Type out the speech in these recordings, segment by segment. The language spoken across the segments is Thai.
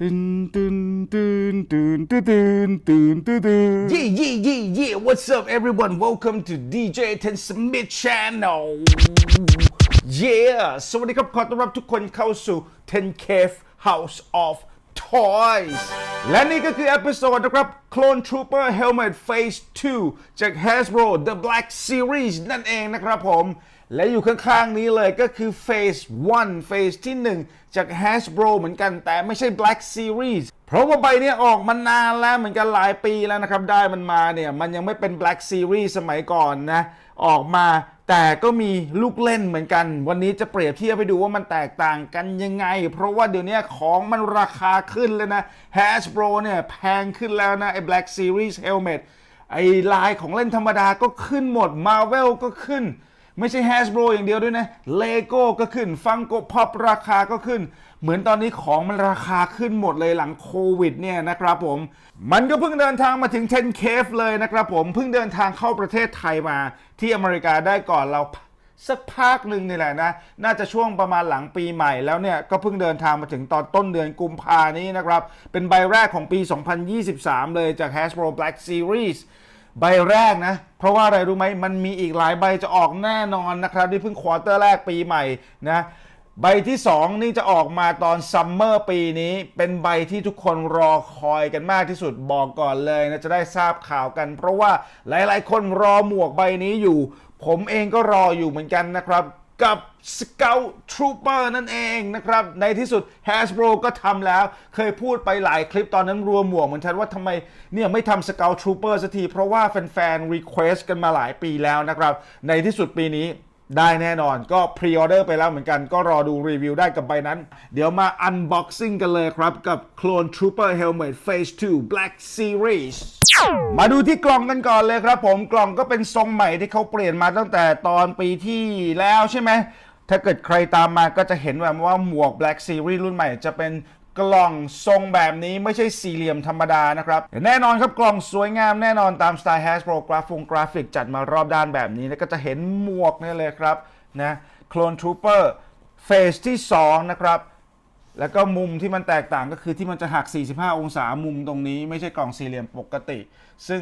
ตึนตึนตึนตึนตึนตึนตึนตึนตึน Yeah, yeah, yeah, yeah. What's up, everyone? Welcome to DJ Ten Smith Channel. Yeah. สวัสดีครับ ขอต้อนรับทุกคนเข้าสู่ Ten Cave House of Toys และนี่ก็คือเอพิโซดนะครับ Clone Trooper Helmet Phase 2 จาก Hasbro The Black Series นั่นเองนะครับผม และอยู่ข้างๆนี้เลยก็คือ Phase 1 Phase ที่ 1 จาก Hasbro เหมือนกันแต่ไม่ใช่ Black Series เพราะว่าใบเนี้ยออกมานานแล้วเหมือนกันหลายปีแล้วนะครับ ได้มันมาเนี่ย มันยังไม่เป็น Black Series สมัยก่อนนะ ออกมาแต่ก็มีลูกเล่นเหมือนกัน วันนี้จะเปรียบเทียบไปดูว่ามันแตกต่างกันยังไง เพราะว่าเดี๋ยวนี้ของมันราคาขึ้นเลยนะ Hasbro เนี่ยแพงขึ้นแล้วนะไอ้ Black Series Helmet ไอ้ลายของเล่นธรรมดาก็ขึ้นหมด Marvel ก็ขึ้น ไม่ใช่ Hasbro อย่างเดียวด้วยนะ Lego ก็ขึ้น Funko Pop ราคาก็ขึ้น เหมือนตอนนี้ของมันราคาขึ้นหมดเลยหลังโควิดเนี่ยนะครับผม มันก็เพิ่งเดินทางมาถึง 10 Cave เลยนะครับผม เพิ่งเดินทางเข้าประเทศไทยมา ที่อเมริกาได้ก่อนเราสักพักหนึ่งนี่แหละนะ น่าจะช่วงประมาณหลังปีใหม่แล้วเนี่ย ก็เพิ่งเดินทางมาถึงตอนต้นเดือนกุมภานี้นะครับ เป็นใบแรกของปี 2023 เลยจาก Hasbro Black Series ใบแรกนะ เพราะว่าอะไรรู้ไหมมันมีอีกหลายใบจะออกแน่นอนนะครับนี่เพิ่งควอเตอร์แรกปีใหม่นะใบที่ 2 นี่จะออกมาตอนซัมเมอร์ปีนี้เป็นใบที่ทุกคนรอคอยกันมากที่สุดบอกก่อนเลยนะ จะได้ทราบข่าวกัน เพราะว่าหลายๆ คนรอหมวกใบนี้อยู่ ผมเองก็รออยู่เหมือนกันนะครับ กับ Scout Trooper นั่นเองนะครับ ในที่สุด Hasbro ก็ทำแล้ว เคยพูดไปหลายคลิปตอนนั้นรวมหมวกเหมือนฉันว่าทำไมเนี่ยไม่ทำ Scout Trooper สักที เพราะว่าแฟนๆ request กันมาหลายปีแล้วนะครับ ในที่สุดปีนี้ได้แน่นอนก็พรีออเดอร์ไปแล้วเหมือนกันก็รอดูรีวิวได้กับใบนั้น เดี๋ยวมาอันบ็อกซิ่งกันเลยครับกับ Clone Trooper Helmet Phase 2 Black Series มาดูที่กล่องกันก่อนเลยครับ ผมกล่องก็เป็นทรงใหม่ที่เขาเปลี่ยนมาตั้งแต่ตอนปีที่แล้วใช่ไหมถ้าเกิดใครตามมาก็จะเห็นแบบว่าหมวก Black Series รุ่นใหม่จะเป็นกล่องทรงแบบนี้ไม่ใช่สี่เหลี่ยมธรรมดานะครับ แน่นอนครับกล่องสวยงามแน่นอนตามสไตล์ Hasbro กราฟงกราฟิกจัดมารอบด้านแบบนี้แล้วก็จะเห็นหมวกนี่เลยครับนะ Clone Trooper เฟสที่ 2 นะครับ แล้วก็มุมที่มันแตกต่างก็คือที่มันจะหัก 45 องศามุมตรงนี้ไม่ใช่กล่องสี่เหลี่ยมปกติ ซึ่ง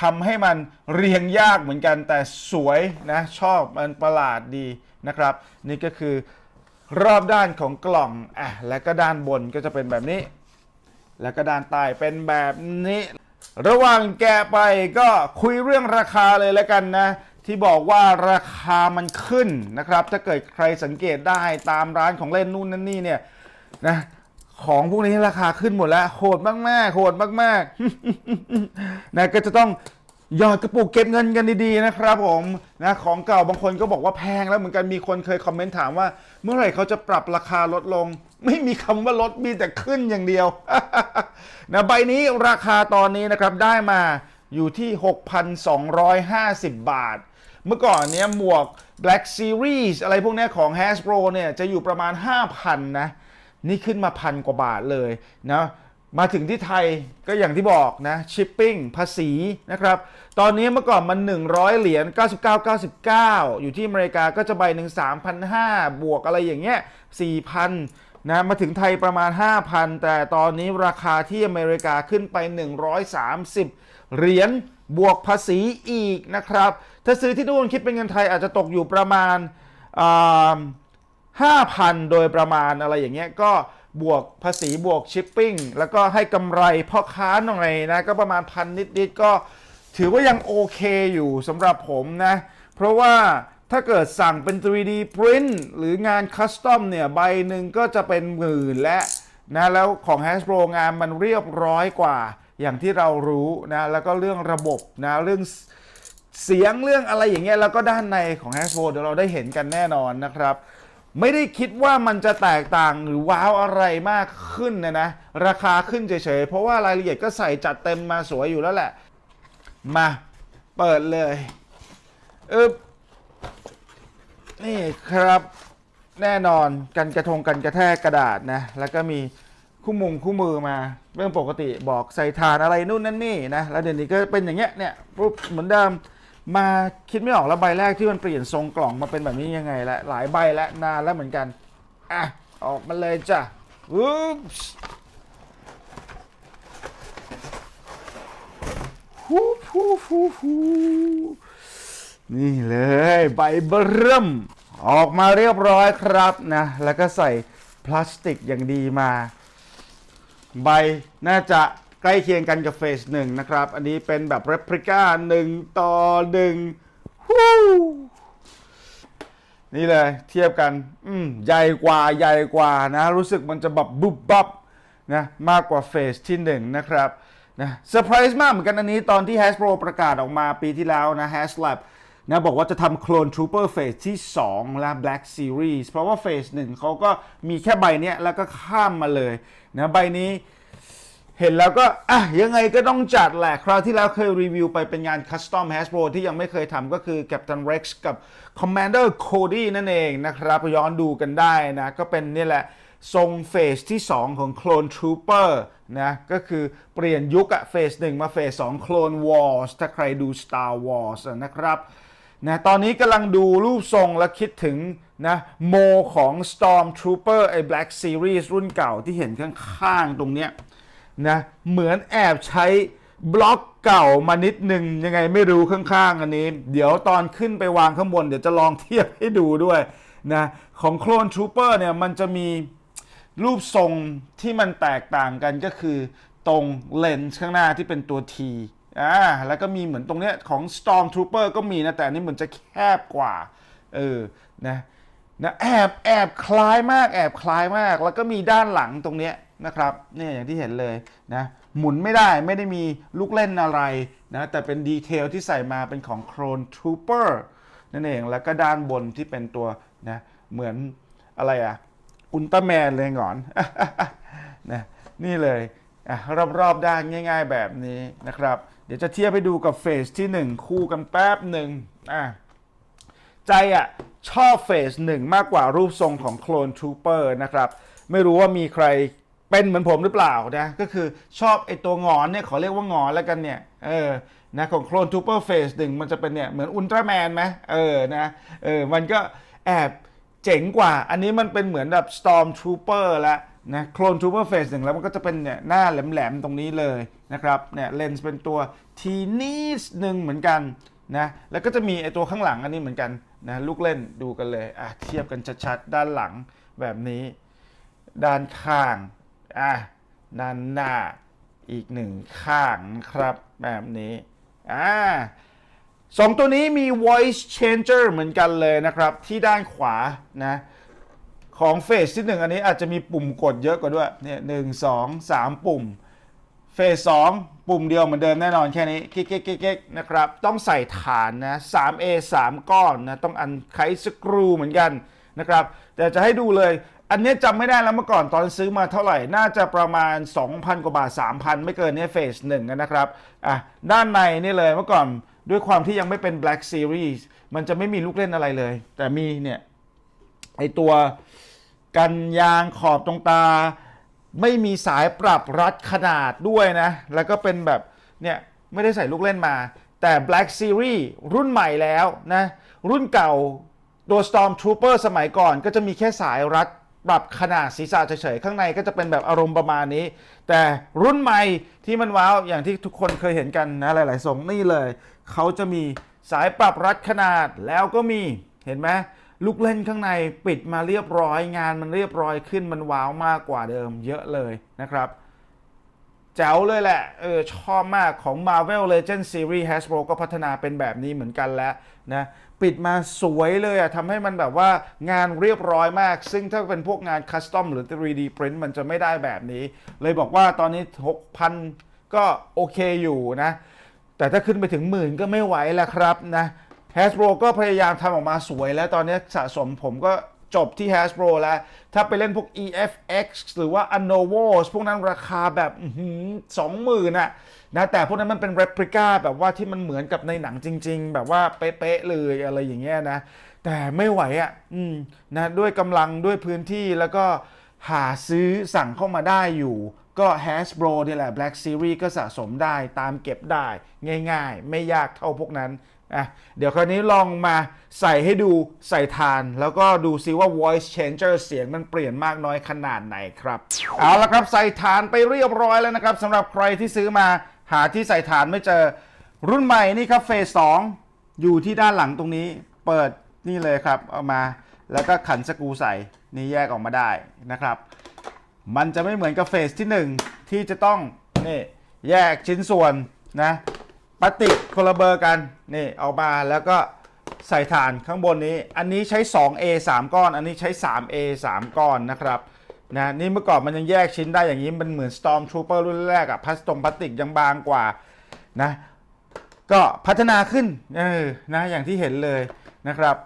ทำให้มันเรียงยากเหมือนกันแต่สวยนะชอบมันประหลาดดีนะครับ นี่ก็คือรอบด้านของกล่องอะแล้วก็ด้านบนก็จะเป็นแบบนี้ แล้วก็ด้านใต้เป็นแบบนี้ ระหว่างแกะไปก็คุยเรื่องราคาเลยแล้วกันนะ ที่บอกว่าราคามันขึ้นนะครับ ถ้าเกิดใครสังเกตได้ตามร้านของเล่นนู่นนั่นนี่เนี่ย นะของพวกนี้ราคาขึ้นหมดแล้วโหดมากๆโหดมากๆนะก็จะต้องหยอดกระปุกเก็บเงินกันดีๆนะครับผมนะของเก่าบางคนก็บอกว่าแพงแล้วเหมือนกันมีคนเคยคอมเมนต์ถามว่า เมื่อไหร่เขาจะปรับราคาลดลง ไม่มีคำว่าลดมีแต่ขึ้นอย่างเดียวนะใบนี้ราคาตอนนี้นะครับได้มาอยู่ที่ 6,250 บาท เมื่อก่อนเนี้ยหมวก Black Series อะไรพวกเนี้ยของ Hasbro เนี่ยจะอยู่ประมาณ 5,000 นะ นี่ขึ้นมาพันกว่าบาทเลยนะมาถึงที่ไทยก็อย่างที่บอกนะชิปปิ้งภาษีนะครับตอนนี้เมื่อก่อนมัน 100 เหรียญ99.99 อยู่ที่อเมริกาก็จะใบหนึ่ง3,500 บวกอะไรอย่างเงี้ย4,000นะมาถึงไทยประมาณ 5,000 แต่ตอนนี้ราคาที่อเมริกาขึ้นไป 130 เหรียญบวกภาษีอีกนะครับ ถ้าซื้อที่นู่นคิดเป็นเงินไทยอาจจะตกอยู่ประมาณอ่า 5,000 โดยประมาณอะไรอย่างเงี้ยก็บวกภาษีบวกชิปปิ้งแล้วก็ให้กำไรพ่อค้าหน่อยนะก็ประมาณพันนิดๆก็ถือว่ายังโอเคอยู่สำหรับผมนะ เพราะว่าถ้าเกิดสั่งเป็น 3D print หรืองานคัสตอมเนี่ยใบหนึ่งก็จะเป็นหมื่นและนะแล้วของ Hasbro งานมันเรียบร้อยกว่าอย่างที่เรารู้นะแล้วก็เรื่องระบบนะเรื่องเสียงเรื่องอะไรอย่างเงี้ยแล้วก็ด้านในของ Hasbro เดี๋ยวเราได้เห็นกันแน่นอนนะครับ ไม่ได้คิดว่ามันจะแตกต่างหรือว้าวอะไรมากขึ้นนะนะ ราคาขึ้นเฉยๆ เพราะว่ารายละเอียดก็ใส่จัดเต็มมาสวยอยู่แล้วแหละ มาเปิดเลยอึบนี่ครับแน่นอนกันกระทงกันกระแทกกระดาษนะ แล้วก็มีคู่มุงคู่มือมาเรื่องปกติบอกใส่ทานอะไรนู่นนั่นนี่นะ แล้วเดี๋ยวนี้ก็เป็นอย่างเงี้ยเนี่ยปุ๊บเหมือนเดิม มาคิดไม่ออกแล้วใบแรกที่มันเปลี่ยนทรงกล่องมาเป็นแบบนี้ยังไงละหลายใบและนานแล้วเหมือนกันอะออกมาเลยจ้ะอุ๊บฮูฟูฟูฟูนี่เลยใบเบิ่มออกมาเรียบร้อยครับนะ แล้วก็ใส่พลาสติกอย่างดีมา ใบน่าจะ ใกล้เคียงกันกับเฟสหนึ่งนะครับ อันนี้เป็นแบบเรปริก้าหนึ่งต่อหนึ่งฮู้นี่เลยเทียบกัน อืมใหญ่กว่าใหญ่กว่านะ รู้สึกมันจะแบบบุบบับนะมากกว่าเฟสที่หนึ่งนะครับนะเซอร์ไพรส์มากเหมือนกันอันนี้ตอนที่ Hasbro ประกาศออกมาปีที่แล้วนะ HasLab นะบอกว่าจะทำโคลน Trooper Phase ที่ 2 และ Black Series เพราะว่า Phase 1เขาก็มีแค่ใบเนี้ยแล้วก็ข้ามมาเลยนะใบนี้ เห็นแล้วก็อะยังไงก็ต้องจัดแหละ คราวที่แล้วเคยรีวิวไปเป็นงานคัสตอม Hasbro ที่ยังไม่เคยทำก็คือ Captain Rex กับ Commander Cody นั่นเองนะครับย้อนดูกันได้นะ ก็เป็นนี่แหละ ทรงเฟสที่ 2 ของ Clone Trooper นะก็คือเปลี่ยนยุคอะเฟส1มาเฟส2 Clone Wars ถ้าใครดู Star Wars นะครับนะตอนนี้กำลังดูรูปทรงและคิดถึงนะโมของ Stormtrooper ไอ้ Black Series รุ่นเก่าที่เห็นข้างๆตรงเนี้ย นะเหมือนแอบใช้บล็อกเก่ามานิดหนึ่งยังไงไม่รู้ข้างๆ อันนี้ เดี๋ยวตอนขึ้นไปวางข้างบน เดี๋ยวจะลองเทียบให้ดูด้วยนะของ Clone Trooper เนี่ยมันจะมีรูปทรงที่มันแตกต่างกันก็คือตรงเลนส์ข้างหน้าที่เป็นตัว T อ่าแล้วก็มีเหมือนตรงเนี้ยของ Stormtrooper ก็มีนะ แต่อันนี้เหมือนจะแคบกว่า เออนะนะแอบแอบคล้ายมากแอบคล้ายมาก แล้วก็มีด้านหลังตรงเนี้ย นะครับเนี่ยอย่างที่เห็นเลยนะหมุนไม่ได้ไม่ได้มีลูกเล่นอะไรนะแต่เป็นดีเทลที่ใส่มาเป็นของ Clone Trooper นั่นเองแล้วก็ด้านบนที่เป็นตัวนะเหมือนอะไรอะอุลตร้าแมนเลยหงอนนะนี่เลยอะรอบๆด้านง่าย ๆ แบบนี้นะครับ เดี๋ยวจะเทียบให้ดูกับเฟสที่ 1 คู่กันแป๊บหนึ่งอะใจอะชอบเฟสหนึ่งมากกว่ารูปทรงของโคลนทรูเปอร์นะครับ ไม่รู้ว่ามีใคร เป็นเหมือนผมหรือเปล่านะก็คือชอบไอตัวงอนเนี่ยขอเรียกว่างอนแล้วกันเนี่ยเออนะของโคลนทูเปอร์เฟสหนึ่งมันจะเป็นเนี่ยเหมือนอุลตร้าแมนไหมเออนะเออมันก็แอบเจ๋งกว่า อันนี้มันเป็นเหมือนแบบ Storm Trooper แล้วนะ Clone Trooper Phase หนึ่งแล้วมันก็จะเป็นเนี่ยหน้าแหลมๆตรงนี้เลยนะครับเนี่ยเลนส์เป็นตัวทีนิดหนึ่งเหมือนกันนะแล้วก็จะมีไอตัวข้างหลังอันนี้เหมือนกันนะลูกเล่นดูกันเลยอะเทียบกันชัดๆด้านหลังแบบนี้ ด้านข้าง อะด้านหน้าอีกหนึ่งข้างนะครับ แบบนี้อ่าสองตัวนี้มี voice changer เหมือนกันเลยนะครับ ที่ด้านขวานะของเฟสที่หนึ่งอันนี้อาจจะมีปุ่มกดเยอะกว่าด้วยเนี่ยหนึ่งสองสามปุ่ม เฟสสองปุ่มเดียวเหมือนเดิมแน่นอนแค่นี้เกกิ๊กกิ๊กกิ๊กนะครับ ต้องใส่ฐานนะ 3A 3 ก้อนนะ ต้องอันไขสกรูเหมือนกันนะครับ แต่จะให้ดูเลย อันนี้จำไม่ได้แล้วเมื่อก่อนตอนซื้อมาเท่าไหร่ น่าจะประมาณ 2,000 กว่าบาท 3,000 ไม่เกินเนี้ยเฟสหนึ่งนะครับอะด้านในนี่เลยเมื่อก่อนด้วยความที่ยังไม่เป็น Black Series มันจะไม่มีลูกเล่นอะไรเลย แต่มีเนี่ยไอตัวกันยางขอบตรงตา ไม่มีสายปรับรัดขนาดด้วยนะ แล้วก็เป็นแบบเนี่ยไม่ได้ใส่ลูกเล่นมา แต่ Black Series รุ่นใหม่แล้วนะ รุ่นเก่าตัว Storm Trooper สมัยก่อนก็จะมีแค่สายรัด ปรับขนาดศีรษะเฉยๆ ข้างในก็จะเป็นแบบอารมณ์ประมาณนี้ แต่รุ่นใหม่ที่มันว้าว อย่างที่ทุกคนเคยเห็นกันนะหลายๆทรงนี่เลย เขาจะมีสายปรับรัดขนาดแล้วก็มีเห็นไหมลูกเล่นข้างในปิดมาเรียบร้อยงานมันเรียบร้อยขึ้นมันว้าวมากกว่าเดิมเยอะเลยนะครับแจ๋วเลยแหละ เออชอบมากของ Marvel Legend Series Hasbro ก็พัฒนาเป็นแบบนี้เหมือนกันแล้วนะ ปิดมาสวยเลยอะทำให้มันแบบว่างานเรียบร้อยมาก ซึ่งถ้าเป็นพวกงานคัสตอมหรือ 3D print มันจะไม่ได้แบบนี้ เลยบอกว่าตอนนี้ 6,000 ก็โอเคอยู่นะ แต่ถ้าขึ้นไปถึงหมื่นก็ไม่ไหวแล้วครับนะ Hasbro ก็พยายามทำออกมาสวยแล้วตอนนี้สะสมผมก็ จบที่ Hasbro แล้ว ถ้าไปเล่นพวก EFX หรือว่า Anovo พวกนั้นราคาแบบสองหมื่นอะนะแต่พวกนั้นมันเป็น replica แบบว่าที่มันเหมือนกับในหนังจริง ๆ แบบว่าเป๊ะๆเลยอะไรอย่างเงี้ยนะ แต่ไม่ไหวอะ่ะอืมนะด้วยกำลังด้วยพื้นที่แล้วก็หาซื้อสั่งเข้ามาได้อยู่ก็ Hasbro นี่แหละ Black Series ก็สะสมได้ตามเก็บได้ง่ายๆ ไม่ยากเท่าพวกนั้น อะเดี๋ยวคราวนี้ลองมาใส่ให้ดูใส่ทาน แล้วก็ดูซิว่า voice changer เสียงมันเปลี่ยนมากน้อยขนาดไหนครับ เอาละครับใส่ฐานไปเรียบร้อยแล้วนะครับสำหรับใครที่ซื้อมาหาที่ใส่ฐานไม่เจอ รุ่นใหม่นี่ครับเฟสสองอยู่ที่ด้านหลังตรงนี้ เปิดนี่เลยครับเอามา แล้วก็ขันสกูใส่นี่แยกออกมาได้นะครับ มันจะไม่เหมือนกับเฟสที่ 1 ที่จะต้องนี่แยกชิ้นส่วนนะ พลาสติกคนละเบอร์กันนี่เอามาแล้วก็ใส่ฐานข้างบนนี้ อันนี้ใช้ 2A 3 ก้อน อันนี้ใช้ 3A 3 ก้อนนะครับนะนี่เมื่อก่อนมันยังแยกชิ้นได้อย่างนี้ มันเหมือน Storm Trooper รุ่นแรกอะพลาสตงพลาสติกยังบางกว่านะก็พัฒนาขึ้นเออนะอย่างที่เห็นเลยนะครับ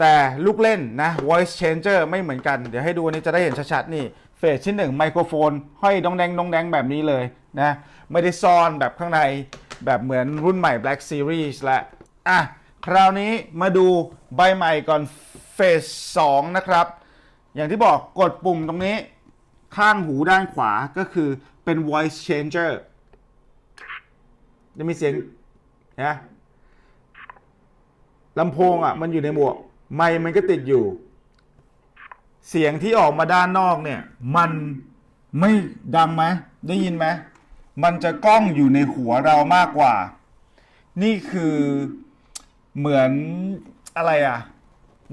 แต่ลูกเล่นนะ voice changer ไม่เหมือนกัน เดี๋ยวให้ดูอันนี้จะได้เห็นชัดๆ นี่เฟสที่1ไมโครโฟน ห้อยดองแดงดองแดงแบบนี้เลย นะไม่ได้ซ่อนแบบข้างในแบบเหมือนรุ่นใหม่ Black Series ละอะคราวนี้มาดูใบใหม่ก่อนเฟส2นะครับ อย่างที่บอกกดปุ่มตรงนี้ ข้างหูด้านขวาก็คือเป็น voice changer จะมีเสียงนะลำโพงอะมันอยู่ในหมวก ไมค์มันก็ติดอยู่ เสียงที่ออกมาด้านนอกเนี่ย มันไม่ดังไหมได้ยินไหม มันจะกล้องอยู่ในหัวเรามากกว่า นี่คือเหมือนอะไรอะ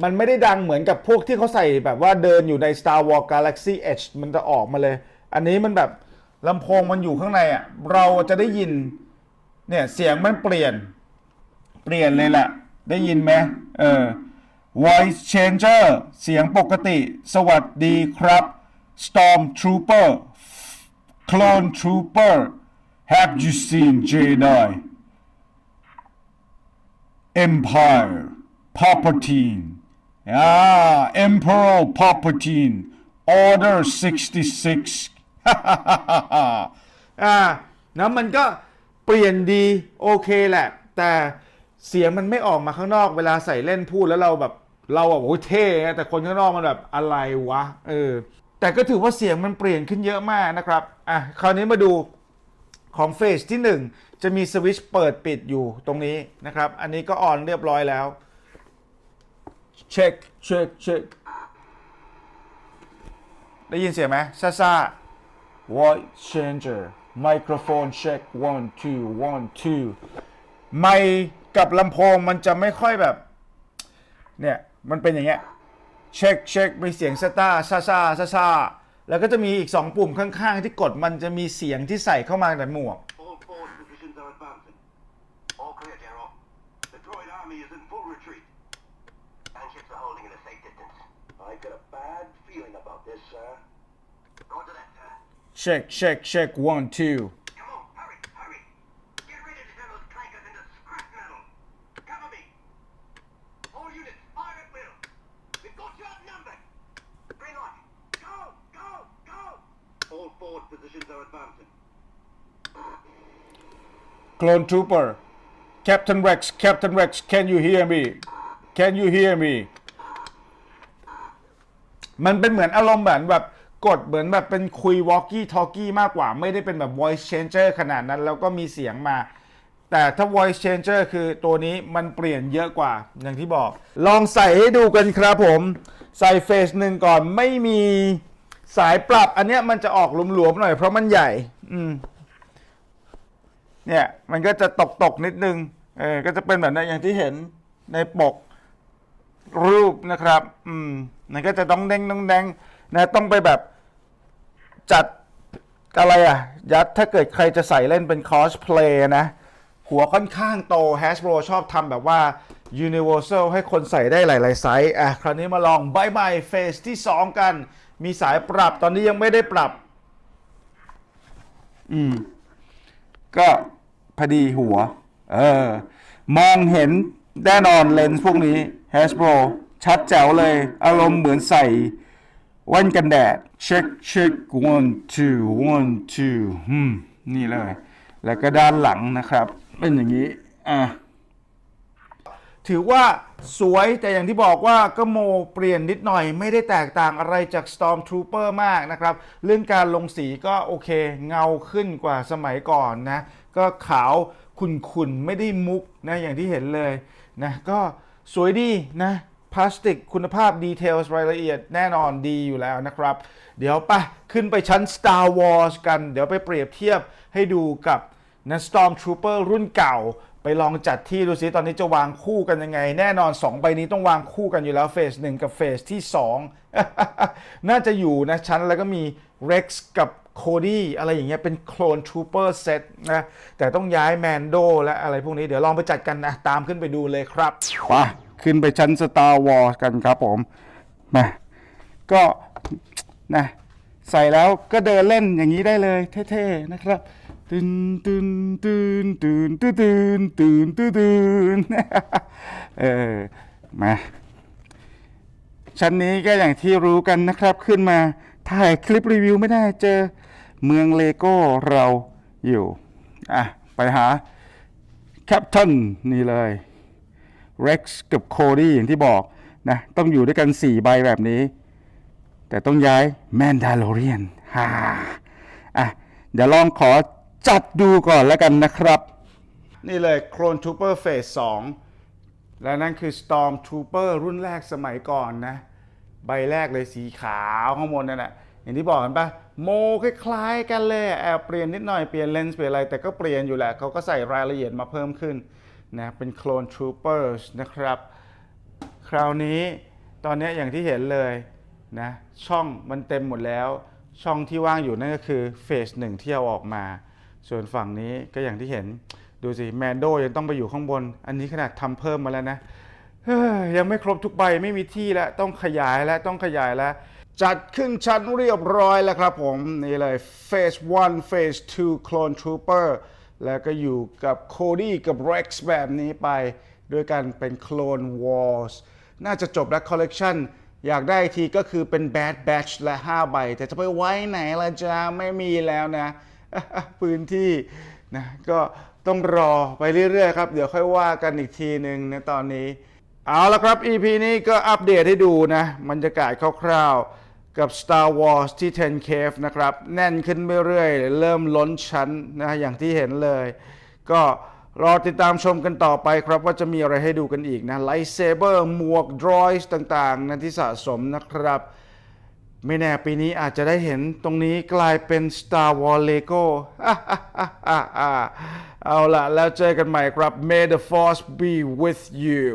มันไม่ได้ดังเหมือนกับพวกที่เขาใส่แบบว่าเดินอยู่ใน Star Wars Galaxy Edge มันจะออกมาเลย อันนี้มันแบบลำโพงมันอยู่ข้างในอะ เราจะได้ยิน เนี่ยเสียงมันเปลี่ยน เปลี่ยนเลยแหละ ได้ยินไหมเออ voice changer เสียงปกติ สวัสดีครับ storm trooper clone trooper have you seen Jedi empire Palpatine ah emperor Palpatine order 66 อ่านะมันก็เปลี่ยนดีโอเคแหละ แต่เสียงมันไม่ออกมาข้างนอกเวลาใส่เล่นพูดแล้วเราแบบ เราแบบโอ้ยเท่นะแต่คนข้างนอกมันแบบอะไรวะเออแต่ก็ถือว่าเสียงมันเปลี่ยนขึ้นเยอะมากนะครับอะคราวนี้มาดู ของเฟสที่ 1 จะมีสวิตช์เปิดปิดอยู่ตรงนี้นะครับ อันนี้ก็ออนเรียบร้อยแล้ว เช็คเช็คเช็คได้ยินเสียงไหมซ่าซ่า voice changer microphone check one two one two ไมค์กับลำโพงมันจะไม่ค่อยแบบ เนี่ย มันเป็นอย่างเงี้ย เช็คเช็คมีเสียงซาตาซาซาซาซา แล้วก็จะมีอีก 2 ปุ่มข้างๆ ที่กดมันจะมีเสียงที่ใส่เข้ามาในหมวก All forward positions are advancing. All clear, General. The droid army is in full retreat. Gunships are holding at a safe distance. I've got a bad feeling about this, sir. Roger that, sir. check check check one two clone trooper Captain Rex Captain Rex can you hear me can you hear me มันเป็นเหมือนอารมณ์เหมือนแบบกดเหมือนแบบเป็นคุย walkie talkie มากกว่า ไม่ได้เป็นแบบ voice changer ขนาดนั้น แล้วก็มีเสียงมา แต่ถ้า voice changer คือตัวนี้มันเปลี่ยนเยอะกว่า อย่างที่บอก ลองใส่ให้ดูกันครับผม ใส่เฟสหนึ่งก่อนไม่มีสายปรับ อันเนี้ยมันจะออกหลวมๆหน่อยเพราะมันใหญ่ อืม เนี่ยมันก็จะตกตกๆนิดนึงเออก็จะเป็นแบบนั้นอย่างที่เห็นในปกรูปนะครับ อืมมันก็จะต้องเด้งต้องแดงนะต้องไปแบบจัดอะไรอะ ยัดถ้าเกิดใครจะใส่เล่นเป็นคอสเพลย์นะ หัวค่อนข้างโต Hasbro ชอบทำแบบว่า Universal ให้คนใส่ได้หลาย ๆ ไซส์อะ คราวนี้มาลองบายบายเฟสที่ 2 กัน มีสายปรับตอนนี้ยังไม่ได้ปรับ อืม ก็ พอดีหัว เออ มองเห็นแน่นอนเลนส์พวกนี้ Hasbro ชัดแจ๋วเลย อารมณ์เหมือนใส่แว่นกันแดดเช็คเช็ค one two one two อืม นี่เลย แล้วก็ด้านหลังนะครับ เป็นอย่างนี้ อะ ถือว่าสวยแต่อย่างที่บอกว่าก็โมเปลี่ยนนิดหน่อย ไม่ได้แตกต่างอะไรจาก Stormtrooper มากนะครับ เรื่องการลงสีก็โอเค เงาขึ้นกว่าสมัยก่อนนะ ก็ขาวขุ่นๆ ไม่ได้มุกนะ อย่างที่เห็นเลยนะก็สวยดีนะพลาสติกคุณภาพดีเทลรายละเอียดแน่นอนดีอยู่แล้วนะครับ เดี๋ยวไปขึ้นไปชั้น Star Wars กัน เดี๋ยวไปเปรียบเทียบให้ดูกับนะ Stormtrooper รุ่นเก่า ไปลองจัดที่ดูซิตอนนี้จะวางคู่กันยังไง แน่นอน 2 ใบนี้ต้องวางคู่กันอยู่แล้วเฟสหนึ่งกับเฟสที่ 2 น่าจะอยู่นะชั้นแล้วก็มี Rex กับ โคดี้อะไรอย่างเงี้ยเป็นโคลนทรูเปอร์เซตนะแต่ต้องย้ายแมนโดและอะไรพวกนี้เดี๋ยวลองไปจัดกันนะ ตามขึ้นไปดูเลยครับไปขึ้นไปชั้น Star Wars กันครับผมมาก็นะใส่แล้วก็เดินเล่นอย่างนี้ได้เลยเท่ๆนะครับตื่นตื่นตื่นตื่นตื่นตื่นตื่นตื่นตื่นเออมาชั้นนี้ก็อย่างที่รู้กันนะครับขึ้นมาถ่ายคลิปรีวิวไม่ได้เจอ เมืองเลโก้เราอยู่ อะ ไปหาแคปตันนี่เลย Rex กับโคดี้อย่างที่บอกนะ ต้องอยู่ด้วยกัน 4 ใบแบบนี้ แต่ต้องย้ายแมนดา l ลเรียนฮ่าอะ เดี๋ยวลองขอจัดดูก่อนแล้วกันนะครับ นี่เลย Clone Trooper Phase 2และนั่นคือ Storm Trooper รุ่นแรกสมัยก่อนนะ ใบแรกเลยสีขาวข้างบนนั่นแหละอย่างที่บอกกันปะ โมคล้ายๆกันเลยแอบเปลี่ยนนิดหน่อยเปลี่ยนเลนส์เปลี่ยนอะไร แต่ก็เปลี่ยนอยู่แหละเขาก็ใส่รายละเอียดมาเพิ่มขึ้นนะเป็น Clone Troopers นะครับ คราวนี้ตอนนี้อย่างที่เห็นเลยนะช่องมันเต็มหมดแล้ว ช่องที่ว่างอยู่นั่นก็คือเฟสหนึ่งที่เอาออกมา ส่วนฝั่งนี้ก็อย่างที่เห็นดูสิแมนโดยังต้องไปอยู่ข้างบน อันนี้ขนาดทำเพิ่มมาแล้วนะยังไม่ครบทุกใบไม่มีที่แล้วต้องขยายแล้วต้องขยายแล้ว จัดขึ้นชั้นเรียบร้อยแล้วครับผม นี่เลย Phase 1 Phase 2 Clone Trooper แล้วก็อยู่กับโคดี้กับ Rex แบบนี้ไป ด้วยกันเป็น Clone Wars น่าจะจบแล้วคอลเลกชันอยากได้ทีก็คือเป็น Bad Batch และ 5 ใบ แต่จะไปไว้ไหนละจ๊ะไม่มีแล้วนะพื้นที่นะก็ต้องรอไปเรื่อยๆครับ เดี๋ยวค่อยว่ากันอีกทีหนึ่งในตอนนี้ เอาละครับ EP นี้ก็อัปเดตให้ดูนะบรรยากาศคร่าวๆ กับ Star Wars ที่ 10 Cave นะครับ แน่นขึ้นเรื่อยๆ เริ่มล้นชั้นนะอย่างที่เห็นเลย ก็รอติดตามชมกันต่อไปครับว่าจะมีอะไรให้ดูกันอีกนะไลท์เซเบอร์หมวกดรอยส์ต่างๆนะที่สะสมนะครับ ไม่แน่ปีนี้อาจจะได้เห็นตรงนี้กลายเป็น Star Wars Lego เอาล่ะ แล้วเจอกันใหม่ครับ May the Force be with you